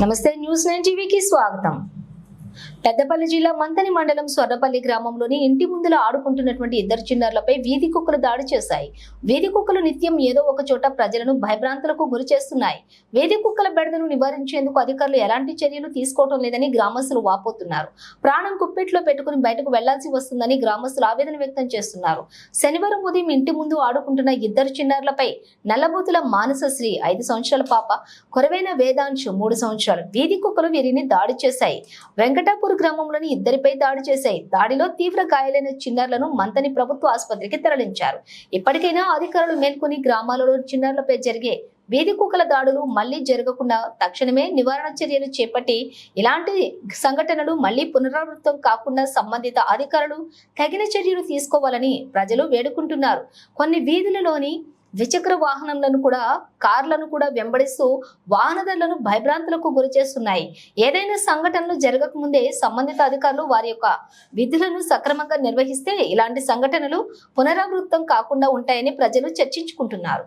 నమస్తే news nine టీవీకి స్వాగతం పెద్దపల్లి జిల్లా మంతని మండలం స్వర్ణపల్లి గ్రామంలోని ఇంటి ముందుల ఆడుకుంటున్నటువంటి ఇద్దరు చిన్నారులపై వీధి కుక్కలు దాడి చేశాయి. వీధి కుక్కలు నిత్యం ఏదో ఒక చోట ప్రజలను భయభ్రాంతులకు గురి చేస్తున్నాయి. వీధి కుక్కల బెడదను నివారించేందుకు అధికారులు ఎలాంటి చర్యలు తీసుకోవటం లేదని గ్రామస్తులు వాపోతున్నారు. ప్రాణం కుప్పెట్లో పెట్టుకుని బయటకు వెళ్ళాల్సి వస్తుందని గ్రామస్తులు ఆవేదన వ్యక్తం చేస్తున్నారు. శనివారం ఉదయం ఇంటి ముందు ఆడుకుంటున్న ఇద్దరు చిన్నారులపై నల్లబూతుల మానసశ్రీ ఐదు సంవత్సరాల పాప కొరవైన వేదాంశు మూడు సంవత్సరాలు వీధి కుక్కలు వీరిని దాడి చేశాయి. వెంకట వెంకటాపూర్ గ్రామంలోని ఇద్దరిపై దాడి చేశాయి. దాడిలో తీవ్ర గాయాలైన చిన్నారులను మంతని ప్రభుత్వ ఆసుపత్రికి తరలించారు. ఇప్పటికైనా అధికారులు మేల్కొని గ్రామాలలో చిన్నారులపై జరిగే వీధి కుక్కల దాడులు మళ్ళీ జరగకుండా తక్షణమే నివారణ చర్యలు చేపట్టి ఇలాంటి సంఘటనలు మళ్ళీ పునరావృతం కాకుండా సంబంధిత అధికారులు తగిన చర్యలు తీసుకోవాలని ప్రజలు వేడుకుంటున్నారు. కొన్ని వీధులలోని ద్విచక్ర వాహనాలను కూడా కార్లను కూడా వెంబడిస్తూ వాహనదారులను భయభ్రాంతులకు గురి చేస్తున్నాయి. ఏదైనా సంఘటనలు జరగకముందే సంబంధిత అధికారులు వారి యొక్క విధులను సక్రమంగా నిర్వహిస్తే ఇలాంటి సంఘటనలు పునరావృతం కాకుండా ఉంటాయని ప్రజలు చర్చించుకుంటున్నారు.